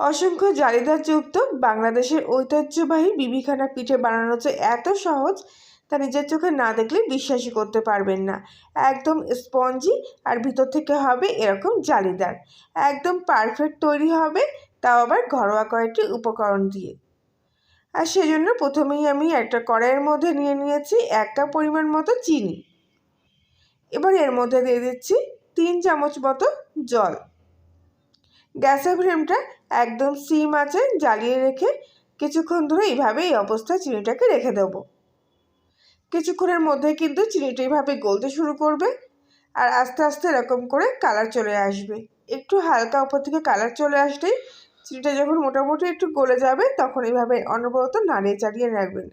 অসংখ্য জালিদারযুক্ত বাংলাদেশের ঐতিহ্যবাহী বিবিখানা পিঠে বানানো যে এত সহজ, তা নিজের চোখে না দেখলে বিশ্বাসই করতে পারবেন না। একদম স্পঞ্জি, আর ভিতর থেকে হবে এরকম জালিদার। একদম পারফেক্ট তৈরি হবে, তাও আবার ঘরোয়া কয়েকটি উপকরণ দিয়ে। আর সেজন্য প্রথমেই আমি একটা কড়াইয়ের মধ্যে নিয়ে নিয়েছি এক কাপ পরিমাণ মতো চিনি। এবার এর মধ্যে দিয়ে দিচ্ছি তিন চামচ মতো জল। গ্যাসের ফ্লেমটা একদম সিম আছে, জ্বালিয়ে রেখে কিছুক্ষণ ধরে এইভাবে এই অবস্থায় চিনিটাকে রেখে দেবো। কিছুক্ষণের মধ্যে কিন্তু চিনিটা এইভাবে গলতে শুরু করবে আর আস্তে আস্তে এরকম করে কালার চলে আসবে। একটু হালকা উপর থেকে কালার চলে আসলেই চিনিটা যখন মোটামুটি একটু গলে যাবে, তখন এইভাবে অনবরত নাড়িয়ে চাড়িয়ে রাখবেন।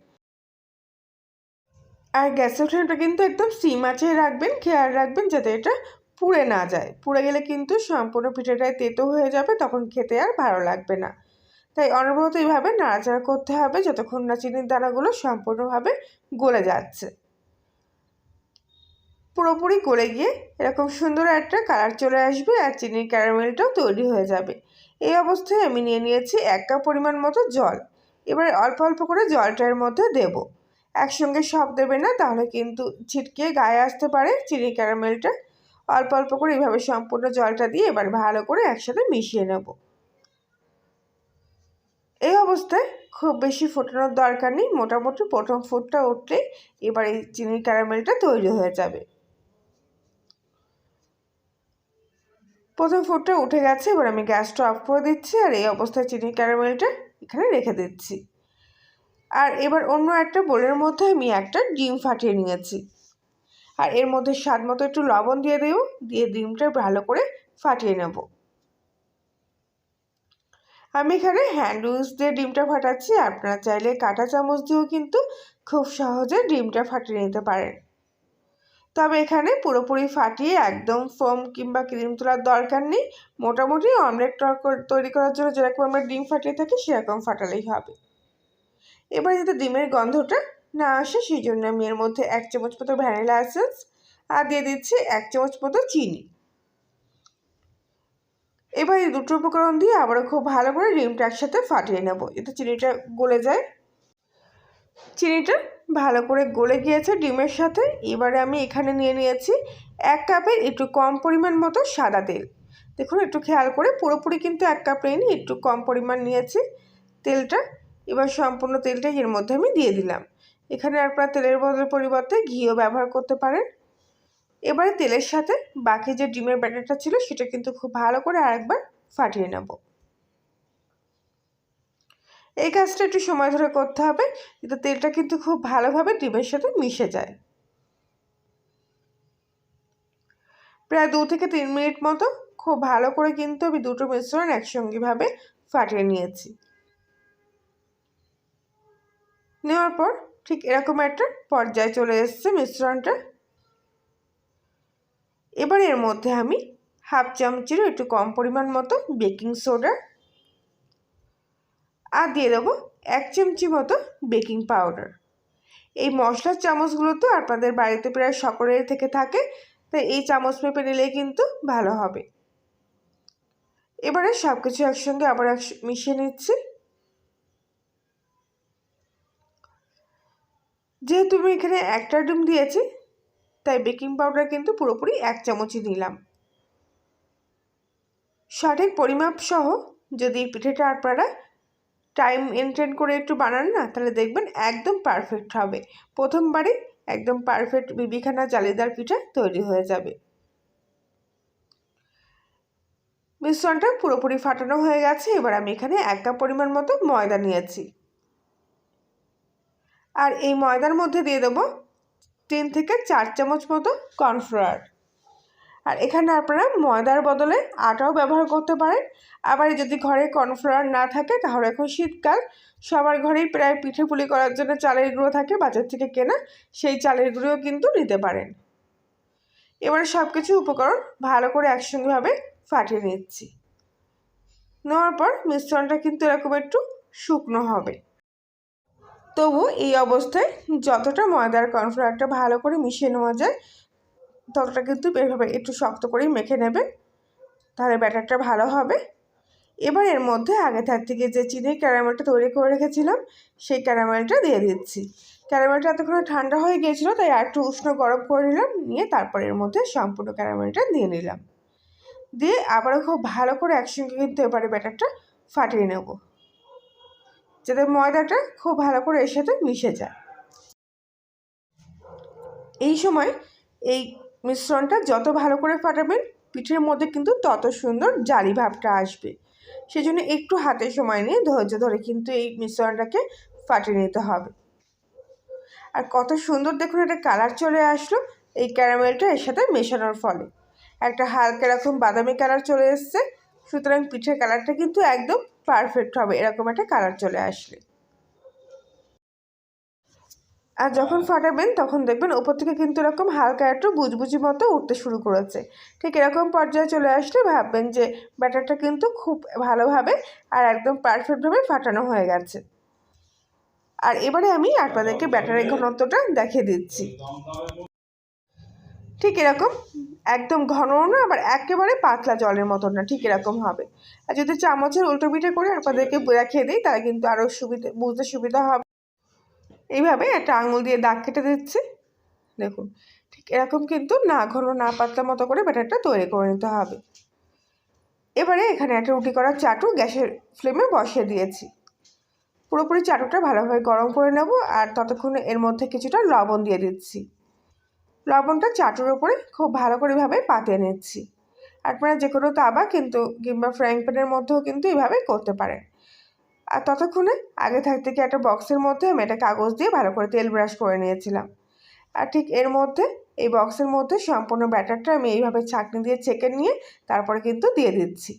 আর গ্যাসের ফ্লেমটা কিন্তু একদম সিম আছে রাখবেন, খেয়াল রাখবেন যাতে এটা পুড়ে না যায়। পুড়ে গেলে কিন্তু সম্পূর্ণ পিঠাটাই তেতো হয়ে যাবে, তখন খেতে আর ভালো লাগবে না। তাই অনবরত এইভাবে নাড়াচাড়া করতে হবে যতক্ষণ না চিনির দানাগুলো সম্পূর্ণভাবে গলে যাচ্ছে। পুরোপুরি গলে গিয়ে এরকম সুন্দর একটা কালার চলে আসবে আর চিনির ক্যারামেলটাও তৈরি হয়ে যাবে। এই অবস্থায় আমি নিয়ে নিয়েছি এক কাপ পরিমাণ মতো জল। এবার অল্প অল্প করে জলটার মধ্যে দেব। একসঙ্গে সব দেবে না, তাহলে কিন্তু ছিটকে গায়ে আসতে পারে চিনি ক্যারামেলটা। অল্প অল্প করে এইভাবে সম্পূর্ণ জলটা দিয়ে এবার ভালো করে একসাথে মিশিয়ে নেব। এই অবস্থায় খুব বেশি ফোটানোর দরকার নেই, মোটামুটি প্রথম ফুটটা উঠলেই এবার এই চিনির ক্যারামেলটা তৈরি হয়ে যাবে। প্রথম ফুটটা উঠে গেছে, এবার আমি গ্যাসটা অফ করে দিচ্ছি আর এই অবস্থায় চিনির ক্যারামেলটা এখানে রেখে দিচ্ছি। আর এবার অন্য একটা বোলের মধ্যে আমি একটা ডিম ফাটিয়ে নিয়েছি। আর এর মধ্যে স্বাদ মতো একটু লবণ দিয়ে দেব দিয়ে ডিমটা ভালো করে ফাটিয়ে নেব। আমি এখানে হ্যান্ড দিয়ে ডিমটা ফাটাচ্ছি, আপনারা চাইলে কাঁটা চামচ দিয়েও কিন্তু খুব সহজে ডিমটা ফাটিয়ে নিতে পারেন। তবে এখানে পুরোপুরি ফাটিয়ে একদম ফোম কিংবা ক্রিম তোলার দরকার নেই। মোটামুটি অমলেট তৈরি করার জন্য যেরকম আমরা ডিম ফাটিয়ে থাকি, সেরকম ফাটালেই হবে। এবার যাতে ডিমের গন্ধটা না আসে সেই জন্য আমি এর মধ্যে এক চামচ মতো ভ্যানিলা এসেন্স আর দিয়ে দিচ্ছি এক চামচ মতো চিনি। এবার এই দুটো উপকরণ দিয়ে আবারও খুব ভালো করে ডিমটা একসাথে ফাটিয়ে নেব। এতে চিনিটা গলে যায়। চিনিটা ভালো করে গলে গিয়েছে ডিমের সাথে। এবারে আমি এখানে নিয়ে নিয়েছি এক কাপের একটু কম পরিমাণ মতো সাদা তেল। দেখুন, একটু খেয়াল করে পুরোপুরি কিন্তু এক কাপ নিইনি, একটু কম পরিমাণ নিয়েছি তেলটা। এবার সম্পূর্ণ তেলটা এর মধ্যে আমি দিয়ে দিলাম। এখানে আপনার তেলের বদলের পরিবর্তে ঘিও ব্যবহার করতে পারেন। এবারে তেলের সাথে বাকি যে ডিমের ব্যাটারটা ছিল সেটা কিন্তু খুব ভালো করে আরেকবার ফাটিয়ে নেব। এই কাজটা একটু সময় ধরে করতে হবে, কিন্তু তেলটা কিন্তু খুব ভালোভাবে ডিমের সাথে মিশে যায়। প্রায় দু থেকে তিন মিনিট মতো খুব ভালো করে কিন্তু আমি দুটো মিশ্রণ একসঙ্গেভাবে ফাটিয়ে নিয়েছি। নেওয়ার পর ঠিক এরকম একটা পর্যায়ে চলে এসছে মিশ্রণটা। এবার এর মধ্যে আমি হাফ চামচেরও একটু কম পরিমাণ মতো বেকিং সোডা আর দিয়ে দেবো এক চামচি মতো বেকিং পাউডার। এই মশলার চামচগুলো তো আপনাদের বাড়িতে প্রায় সকলের থেকে থাকে, তাই এই চামচ মেপে নিলেই কিন্তু ভালো হবে। এবারে সব কিছু একসঙ্গে আবার এক মিশিয়ে নিচ্ছি। যেহেতু আমি এখানে একটা ডিম দিয়েছি, তাই বেকিং পাউডার কিন্তু পুরোপুরি এক চামচই নিলাম। সঠিক পরিমাপ সহ যদি পিঠেটা আপনারা টাইম মেনটেন করে একটু বানান না, তাহলে দেখবেন একদম পারফেক্ট হবে। প্রথমবারে একদম পারফেক্ট বিবিখানা জালিদার পিঠা তৈরি হয়ে যাবে। মিশ্রণটা পুরোপুরি ফাটানো হয়ে গেছে, এবার আমি এখানে এক কাপ পরিমাণ মতো ময়দা নিয়েছি। আর এই ময়দার মধ্যে দিয়ে দেবো তিন থেকে চার চামচ মতো কর্নফ্লাওয়ার। আর এখানে আপনারা ময়দার বদলে আটাও ব্যবহার করতে পারেন। আবার যদি ঘরে কর্নফ্লাওয়ার না থাকে, তাহলে এখন শীতকাল। সবার ঘরেই প্রায় পিঠে পুলি করার জন্য চালের গুঁড়ো থাকে, বাজার থেকে কেনা সেই চালের গুঁড়োও কিন্তু নিতে পারেন। এবারে সব কিছু উপকরণ ভালো করে একসঙ্গেভাবে ফাটিয়ে নিচ্ছি। নেওয়ার পর মিশ্রণটা কিন্তু এরকম একটু শুকনো হবে। তবু এই অবস্থায় যতটা ময়দার কর্নফ্লাওয়ারটা ভালো করে মিশিয়ে নেওয়া যায়, ততটা কিন্তু এভাবে একটু শক্ত করেই মেখে নেবেন, তাহলে ব্যাটারটা ভালো হবে। এবার এর মধ্যে আগে থাক থেকে যে চিনির ক্যারামেলটা তৈরি করে রেখেছিলাম, সেই ক্যারামেলটা দিয়ে দিচ্ছি। ক্যারামেলটা এতক্ষণ ঠান্ডা হয়ে গিয়েছিল, তাই আর একটু উষ্ণ গরম করে নিলাম, নিয়ে তারপর এর মধ্যে সম্পূর্ণ ক্যারামেলটা দিয়ে নিলাম। দিয়ে আবারও খুব ভালো করে একসঙ্গে কিন্তু এবারে ব্যাটারটা ফাটিয়ে নেব। যাতে ময়দাটা খুব ভালো করে এর সাথে মিশে যায়। এই সময় এই মিশ্রণটা যত ভালো করে ফাটাবেন, পিঠের মধ্যে কিন্তু তত সুন্দর জালি ভাবটা আসবে। সেই জন্য একটু হাতে সময় নিয়ে ধৈর্য ধরে কিন্তু এই মিশ্রণটাকে ফাটিয়ে নিতে হবে। আর কত সুন্দর দেখুন একটা কালার চলে আসলো, এই ক্যারামেলটা এর সাথে মেশানোর ফলে। একটা হালকা এরকম বাদামি কালার চলে এসছে, সুতরাং পিঠের কালারটা কিন্তু একদম পারফেক্ট হবে, এরকম একটা কালার চলে আসলে। আর যখন ফাটাবেন, তখন দেখবেন ওপর থেকে কিন্তু এরকম হালকা একটু বুজবুজি মতো উঠতে শুরু করেছে। ঠিক এরকম পর্যায়ে চলে আসলে ভাববেন যে, ব্যাটারটা কিন্তু খুব ভালোভাবে আর একদম পারফেক্টভাবে ফাটানো হয়ে গেছে। আর এবারে আমি আপনাদেরকে ব্যাটারের ঘনত্বটা দেখিয়ে দিচ্ছি। ঠিক এরকম? একদম ঘনও না, আবার একেবারে পাতলা জলের মতন না, ঠিক এরকম হবে। আর যদি চামচের উল্টো পিঠে করে আপনাদেরকে দেখিয়ে দিই, তাহলে কিন্তু আরও সুবিধা, বুঝতে সুবিধা হবে। এইভাবে একটা আঙুল দিয়ে দাগ কেটে দিচ্ছি। দেখুন, ঠিক এরকম কিন্তু না ঘন, না পাতলা মতো করে ব্যাটারটা তৈরি করে নিতে হবে। এবারে এখানে একটা রুটি করার চাটু গ্যাসের ফ্লেমে বসিয়ে দিয়েছি। পুরোপুরি চাটুটা ভালোভাবে গরম করে নেব, আর ততক্ষণে এর মধ্যে কিছুটা লবণ দিয়ে দিচ্ছি। লবণটা চাটুর ওপরে খুব ভালো করেভাবে পাতিয়ে নিচ্ছি। আপনারা যে কোনো তাবা কিন্তু কিংবা ফ্রাইং প্যানের মধ্যেও কিন্তু এইভাবে করতে পারেন। আর ততক্ষণে আগে থাকতে কি একটা বক্সের মধ্যে আমি একটা কাগজ দিয়ে ভালো করে তেল ব্রাশ করে নিয়েছিলাম। আর ঠিক এর মধ্যে, এই বক্সের মধ্যে সম্পূর্ণ ব্যাটারটা আমি এইভাবে ছাঁকনি দিয়ে চেকে নিয়ে তারপরে কিন্তু দিয়ে দিচ্ছি।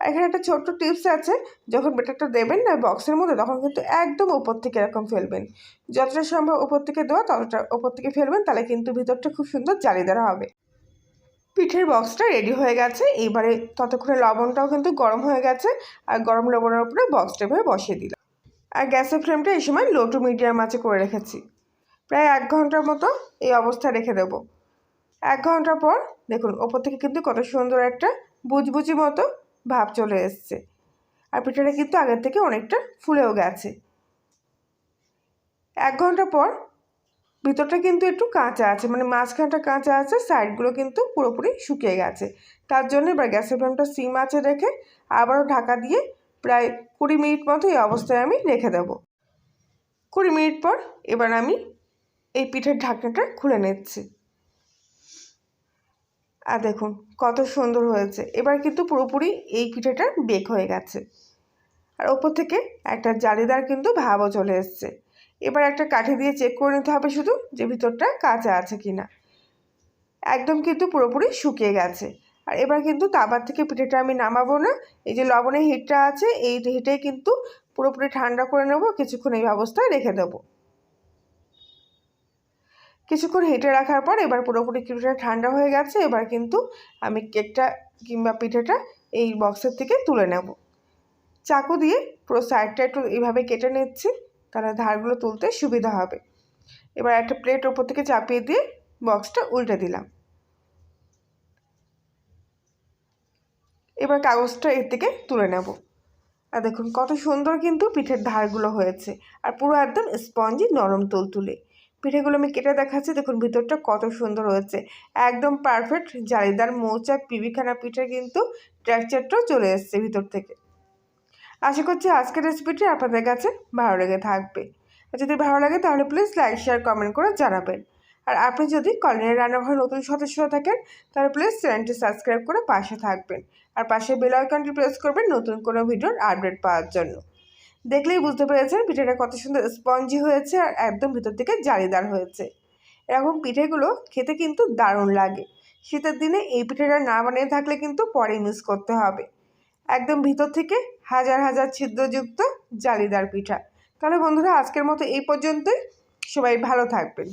আর এখানে একটা ছোট্ট টিপস আছে, যখন ব্যাটারটা দেবেন না বক্সের মধ্যে, তখন কিন্তু একদম উপর থেকে এরকম ফেলবেন। যতটা সম্ভব উপর থেকে দেওয়া, ততটা ওপর থেকে ফেলবেন, তাহলে কিন্তু ভিতরটা খুব সুন্দর জালিদার হবে। পিঠের বক্সটা রেডি হয়ে গেছে এইবারে ততক্ষণে লবণটাও কিন্তু গরম হয়ে গেছে, আর গরম লবণের উপরে বক্সটা এভাবে বসিয়ে দিলাম। আর গ্যাসের ফ্লেমটা এই সময় লো টু মিডিয়াম আছে করে রেখেছি। প্রায় এক ঘণ্টার মতো এই অবস্থা রেখে দেব। এক ঘণ্টা পর দেখুন ওপর থেকে কিন্তু কত সুন্দর একটা বুজবুজি মতো ভাব চলে এসছে। আর পিঠাটা কিন্তু আগের থেকে অনেকটা ফুলেও গেছে। এক ঘণ্টা পর ভিতরটা কিন্তু একটু কাঁচা আছে মানে মাঝখানটা কাঁচা আছে, সাইডগুলো কিন্তু পুরোপুরি শুকিয়ে গেছে। তার জন্য এবার গ্যাসের ফ্লেমটা সিম আছে রেখে আবারও ঢাকা দিয়ে প্রায় কুড়ি মিনিট মতো এই অবস্থায় আমি রেখে দেবো। কুড়ি মিনিট পর এবার আমি এই পিঠের ঢাকনাটা খুলে নিচ্ছি। আর দেখুন, কত সুন্দর হয়েছে। এবার কিন্তু পুরোপুরি এই পিঠেটা বেক হয়ে গেছে। আর ওপর থেকে একটা জালিদার কিন্তু ভাবও চলে এসছে। এবার একটা কাঠি দিয়ে চেক করে নিতে হবে শুধু যে ভিতরটা কাঁচা আছে কি না একদম কিন্তু পুরোপুরি শুকিয়ে গেছে। আর এবার কিন্তু তাবার থেকে পিঠেটা আমি নামাবো না। এই যে লবণের হিটটা আছে, এই হিটে কিন্তু পুরোপুরি ঠান্ডা করে নেব, কিছুক্ষণ এই অবস্থায় রেখে দেবো। কিছুক্ষণ হেঁটে রাখার পর এবার পুরোপুরি কিছুটা ঠান্ডা হয়ে গেছে, এবার কিন্তু আমি কেকটা কিংবা পিঠেটা এই বক্সের থেকে তুলে নেব। চাকু দিয়ে পুরো সাইডটা একটু এইভাবে কেটে নিচ্ছি, তাহলে ধারগুলো তুলতে সুবিধা হবে। এবার একটা প্লেট ওপর থেকে চাপিয়ে দিয়ে বক্সটা উল্টে দিলাম। এবার কাগজটা এর থেকে তুলে নেব। আর দেখুন কত সুন্দর কিন্তু পিঠের ধারগুলো হয়েছে, আর পুরো একদম স্পঞ্জি নরম তুলতুলে। পিঠেগুলো আমি কেটে দেখাচ্ছি। দেখুন, ভিতরটা কত সুন্দর হয়েছে। একদম পারফেক্ট জালিদার মৌচাক পিবিখানা পিঠে কিন্তু ট্র্যাকচারটাও চলে এসছে ভিতর থেকে। আশা করছি আজকের রেসিপিটি আপনাদের কাছে ভালো লেগে থাকবে। আর যদি ভালো লাগে তাহলে প্লিজ লাইক শেয়ার কমেন্ট করে জানাবেন। আর আপনি যদি কলিনের রান্নাঘর নতুন সদস্য থাকেন, তাহলে প্লিজ চ্যানেলটি সাবস্ক্রাইব করে পাশে থাকবেন। আর পাশে বেল আইকনটি প্রেস করবেন নতুন কোনো ভিডিওর আপডেট পাওয়ার জন্য। দেখলেই বুঝতে পেরেছেন পিঠেটা কত সুন্দর স্পঞ্জি হয়েছে আর একদম ভিতর থেকে জালিদার হয়েছে। এরকম পিঠেগুলো খেতে কিন্তু দারুণ লাগে। শীতের দিনে এই পিঠেটা না বানিয়ে থাকলে কিন্তু পরে মিস করতে হবে। একদম ভিতর থেকে হাজার হাজার ছিদ্রযুক্ত জালিদার পিঠা। তাহলে বন্ধুরা আজকের মতো এই পর্যন্তই। সবাই ভালো থাকবেন।